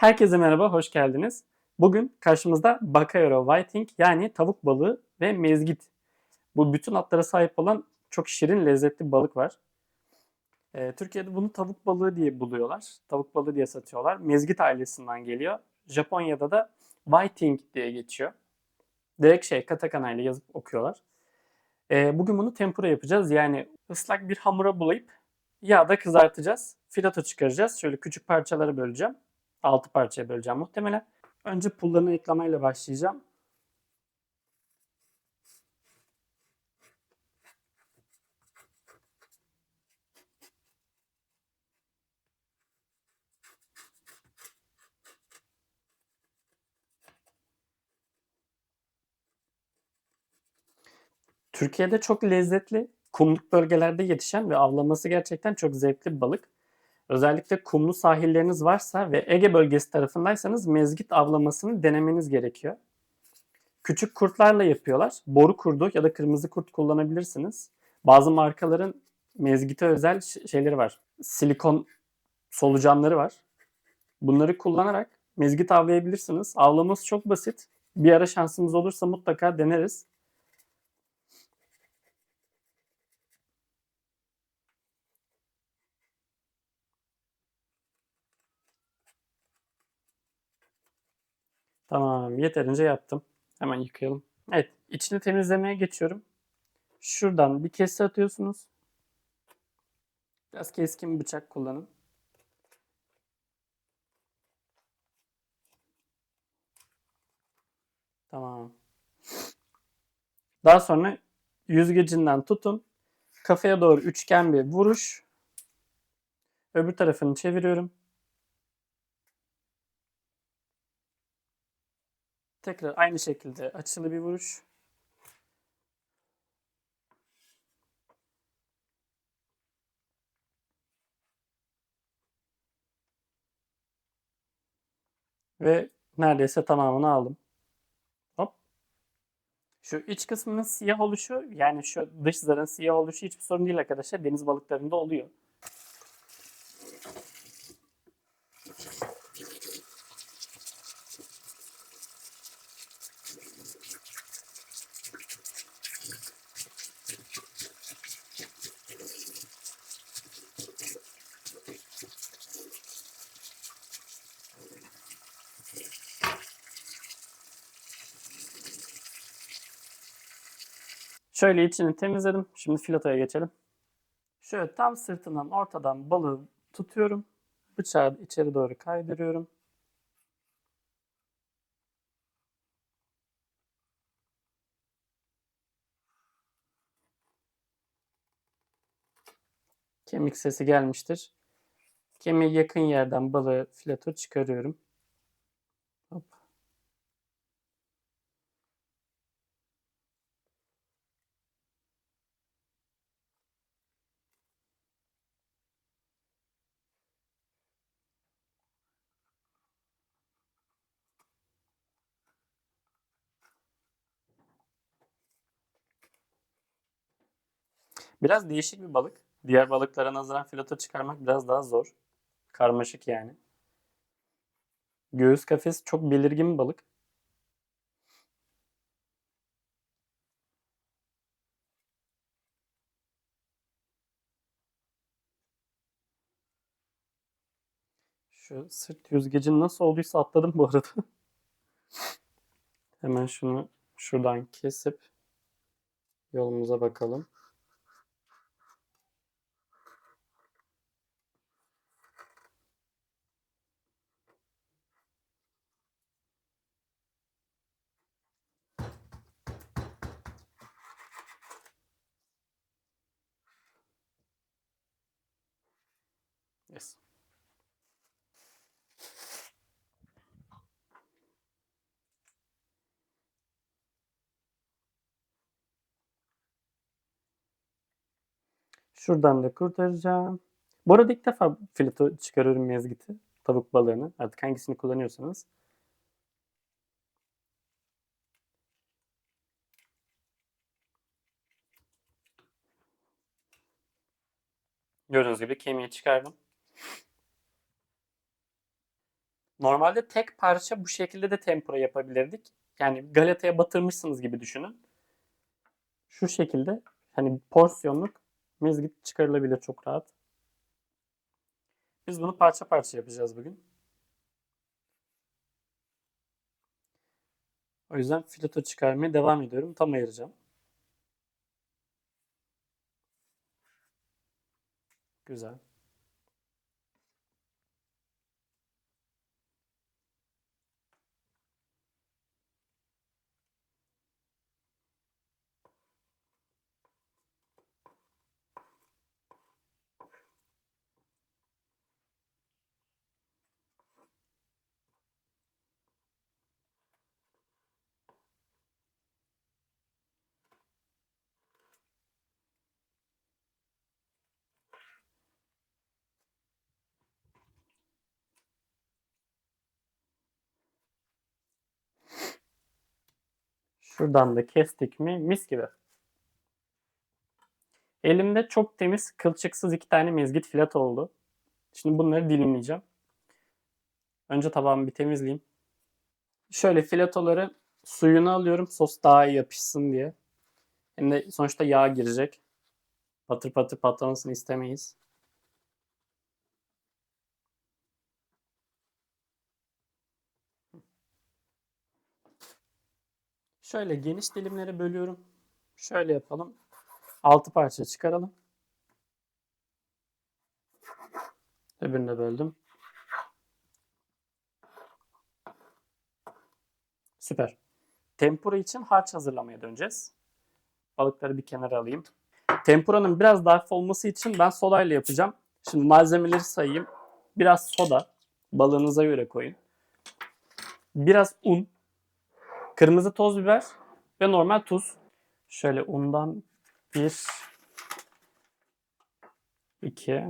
Herkese merhaba, hoş geldiniz. Bugün karşımızda Bacayero Whiting yani tavuk balığı ve mezgit. Bu bütün adlara sahip olan çok şirin, lezzetli balık var. Ee, Türkiye'de bunu tavuk balığı diye buluyorlar. Tavuk balığı diye satıyorlar. Mezgit ailesinden geliyor. Japonya'da da Whiting diye geçiyor. Direkt şey katakana ile yazıp okuyorlar. Ee, bugün bunu tempura yapacağız. Yani ıslak bir hamura bulayıp yağda kızartacağız. Filato çıkaracağız. Şöyle küçük parçalara böleceğim. 6 parçaya böleceğim muhtemelen. Önce pullarını eklemeyle başlayacağım. Türkiye'de çok lezzetli, kumluk bölgelerde yetişen ve avlaması gerçekten çok zevkli bir balık. Özellikle kumlu sahilleriniz varsa ve Ege bölgesi tarafındaysanız mezgit avlamasını denemeniz gerekiyor. Küçük kurtlarla yapıyorlar. Boru kurdu ya da kırmızı kurt kullanabilirsiniz. Bazı markaların mezgite özel şeyleri var. Silikon solucanları var. Bunları kullanarak mezgit avlayabilirsiniz. Avlaması çok basit. Bir ara şansımız olursa mutlaka deneriz. Tamam, yeterince yaptım. Hemen yıkayalım. Evet, içini temizlemeye geçiyorum. Şuradan bir kese atıyorsunuz. Biraz keskin bir bıçak kullanın. Tamam. Daha sonra yüzgecinden tutun. Kafaya doğru üçgen bir vuruş. Öbür tarafını çeviriyorum. Tekrar aynı şekilde açılı bir vuruş. Ve neredeyse tamamını aldım. Hop. Şu iç kısmının siyah oluşu yani şu dış zarın siyah oluşu hiçbir sorun değil arkadaşlar. Deniz balıklarında oluyor. Şöyle içini temizledim. Şimdi filatoya geçelim. Şöyle tam sırtından ortadan balığı tutuyorum. Bıçağı içeri doğru kaydırıyorum. Kemik sesi gelmiştir. Kemiğe yakın yerden balığı filato çıkarıyorum. Hop. Biraz değişik bir balık. Diğer balıklara nazaran filato çıkarmak biraz daha zor. Karmaşık yani. Göğüs kafes çok belirgin bir balık. Şu sırt yüzgecin nasıl olduysa atladım bu arada. Hemen şunu şuradan kesip yolumuza bakalım. Yes. Şuradan da kurtaracağım. Bu arada ilk defa fileto çıkarıyorum mezgiti. Tavuk balığını. Artık hangisini kullanıyorsanız. Gördüğünüz gibi kemiği çıkardım. Normalde tek parça bu şekilde de tempura yapabilirdik. Yani galetaya batırmışsınız gibi düşünün. Şu şekilde hani porsiyonluk mezgit çıkarılabilir çok rahat. Biz bunu parça parça yapacağız bugün. O yüzden fileto çıkarmaya devam ediyorum. Tam ayıracağım. Güzel. Şuradan da kestik mi mis gibi. Elimde çok temiz kılçıksız iki tane mezgit filet oldu. Şimdi bunları dilimleyeceğim. Önce tabağımı bir temizleyeyim. Şöyle filetoları suyunu alıyorum sos daha iyi yapışsın diye. Hem de sonuçta yağ girecek. Patır patır patlamasını istemeyiz. Şöyle geniş dilimlere bölüyorum. Şöyle yapalım. 6 parça çıkaralım. Öbürünü de böldüm. Süper. Tempura için harç hazırlamaya döneceğiz. Balıkları bir kenara alayım. Tempuranın biraz daha hafif olması için ben sodayla yapacağım. Şimdi malzemeleri sayayım. Biraz soda. Balığınıza göre koyun. Biraz un. Kırmızı toz biber ve normal tuz. Şöyle undan bir, iki,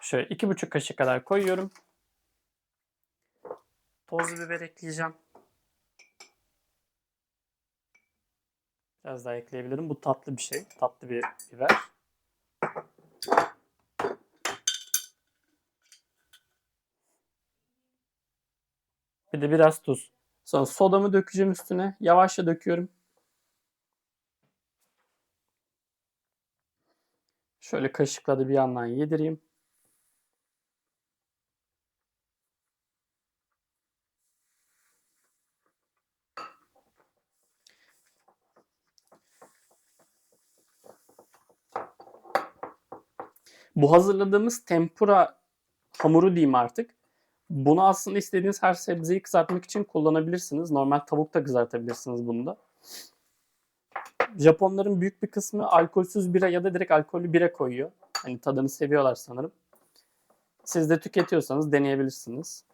şöyle iki buçuk kaşık kadar koyuyorum. Toz biber ekleyeceğim. Biraz daha ekleyebilirim. Bu tatlı bir şey. Tatlı bir biber. Bir de biraz tuz. Sonra sodamı dökeceğim üstüne. Yavaşça döküyorum. Şöyle kaşıkla da bir yandan yedireyim. Bu hazırladığımız tempura hamuru diyeyim artık. Bunu aslında istediğiniz her sebzeyi kızartmak için kullanabilirsiniz. Normal tavuk da kızartabilirsiniz bunu da. Japonların büyük bir kısmı alkolsüz bira ya da direkt alkollü bira koyuyor. Hani tadını seviyorlar sanırım. Siz de tüketiyorsanız deneyebilirsiniz.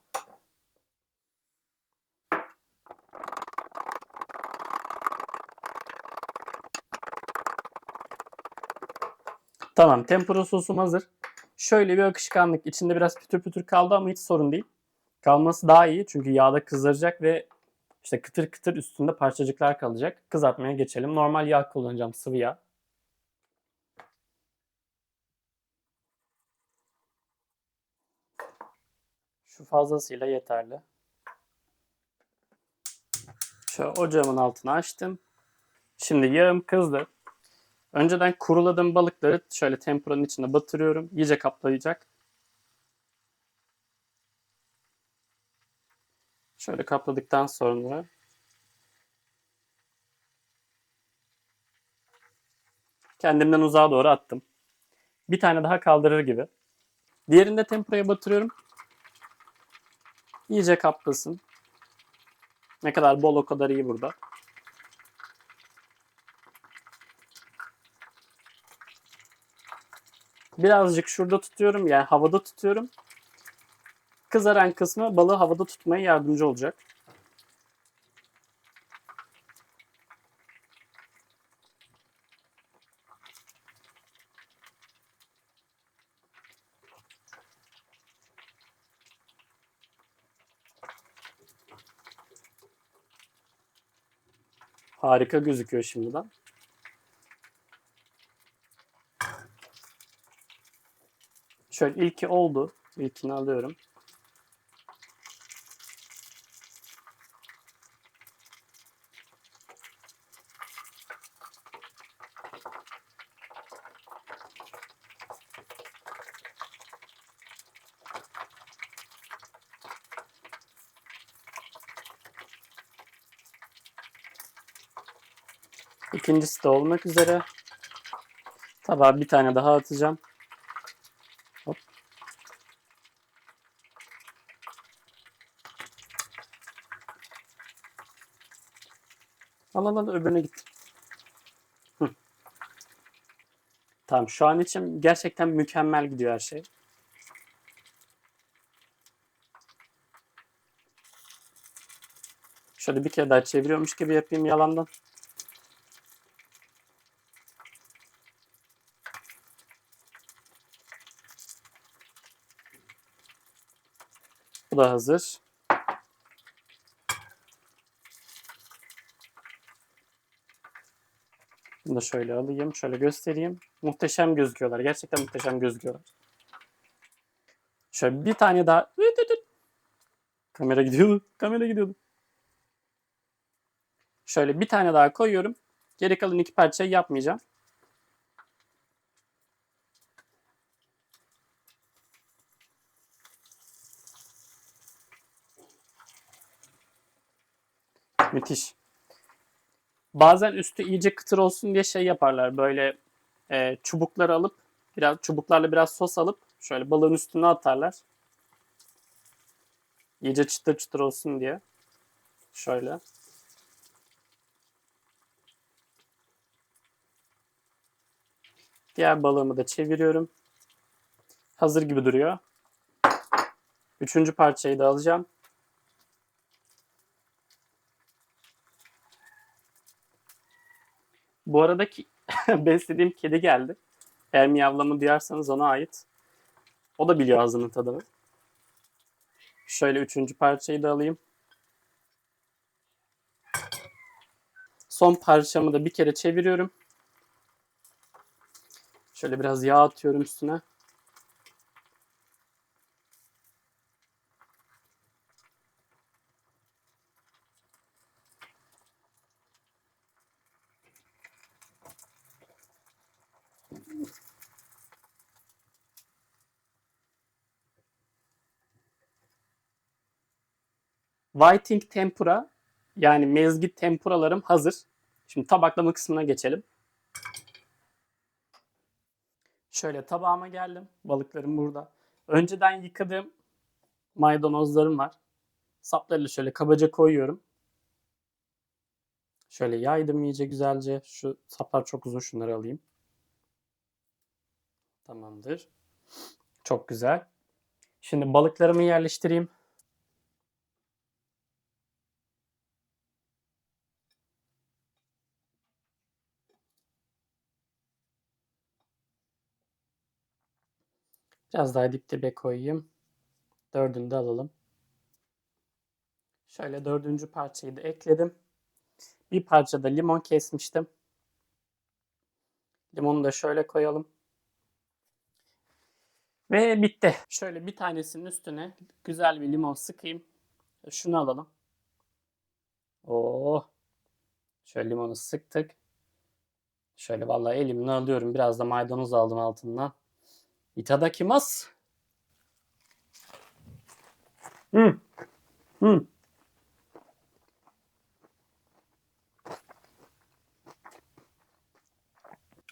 Tamam, tempura sosum hazır. Şöyle bir akışkanlık. İçinde biraz pütür pütür kaldı ama hiç sorun değil. Kalması daha iyi çünkü yağda kızaracak ve işte kıtır kıtır üstünde parçacıklar kalacak. Kızartmaya geçelim. Normal yağ kullanacağım, sıvı yağ. Şu fazlasıyla yeterli. Şöyle ocağımın altını açtım. Şimdi yağım kızdı. Önceden kuruladığım balıkları şöyle tempuranın içine batırıyorum. İyice kaplayacak. Şöyle kapladıktan sonra kendimden uzağa doğru attım. Bir tane daha kaldırır gibi. Diğerini de tempuraya batırıyorum. İyice kaplasın. Ne kadar bol o kadar iyi burada. Birazcık şurada tutuyorum yani havada tutuyorum. Kızaran kısmı balığı havada tutmaya yardımcı olacak. Harika gözüküyor şimdiden. Şöyle ilki oldu. İlkini alıyorum. İkincisi de olmak üzere. Tabağa bir tane daha atacağım. Al al al öbürüne git. Tamam şu an için gerçekten mükemmel gidiyor her şey. Şöyle bir kere daha çeviriyormuş gibi yapayım yalandan. Bu da hazır. Bunu da şöyle alayım. Şöyle göstereyim. Muhteşem gözüküyorlar. Gerçekten muhteşem gözüküyorlar. Şöyle bir tane daha. Kamera gidiyordu. Kamera gidiyordu. Şöyle bir tane daha koyuyorum. Geri kalan iki parçayı yapmayacağım. Müthiş. Bazen üstü iyice kıtır olsun diye şey yaparlar. Böyle e, çubukları alıp biraz çubuklarla biraz sos alıp şöyle balığın üstüne atarlar. İyice çıtır çıtır olsun diye. Şöyle. Diğer balığımı da çeviriyorum. Hazır gibi duruyor. Üçüncü parçayı da alacağım. Bu arada ki beslediğim kedi geldi. Eğer miyavlamı duyarsanız ona ait. O da biliyor ağzının tadını. Şöyle üçüncü parçayı da alayım. Son parçamı da bir kere çeviriyorum. Şöyle biraz yağ atıyorum üstüne. Whiting tempura yani mezgit tempuralarım hazır. Şimdi tabaklama kısmına geçelim. Şöyle tabağıma geldim. Balıklarım burada. Önceden yıkadığım maydanozlarım var. Saplarıyla şöyle kabaca koyuyorum. Şöyle yaydım iyice güzelce. Şu saplar çok uzun şunları alayım. Tamamdır. Çok güzel. Şimdi balıklarımı yerleştireyim. Biraz daha dip dibe koyayım. Dördünü de alalım. Şöyle dördüncü parçayı da ekledim. Bir parça da limon kesmiştim. Limonu da şöyle koyalım. Ve bitti. Şöyle bir tanesinin üstüne güzel bir limon sıkayım. Şunu alalım. Oo. Şöyle limonu sıktık. Şöyle vallahi elimle alıyorum. Biraz da maydanoz aldım altından. İtadakimasu. Hmm. Hmm.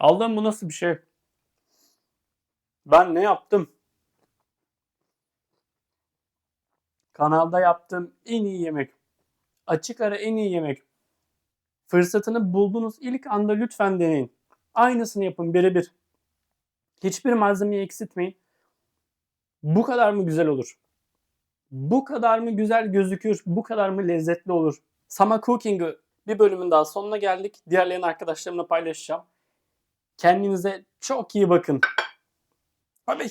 Allah'ım bu nasıl bir şey? Ben ne yaptım? Kanalda yaptığım en iyi yemek. Açık ara en iyi yemek. Fırsatını buldunuz ilk anda lütfen deneyin. Aynısını yapın birebir. Hiçbir malzemeyi eksiltmeyin. Bu kadar mı güzel olur? Bu kadar mı güzel gözükür? Bu kadar mı lezzetli olur? Sama Cooking'ı bir bölümün daha sonuna geldik. Diğerlerini arkadaşlarımla paylaşacağım. Kendinize çok iyi bakın. Bye.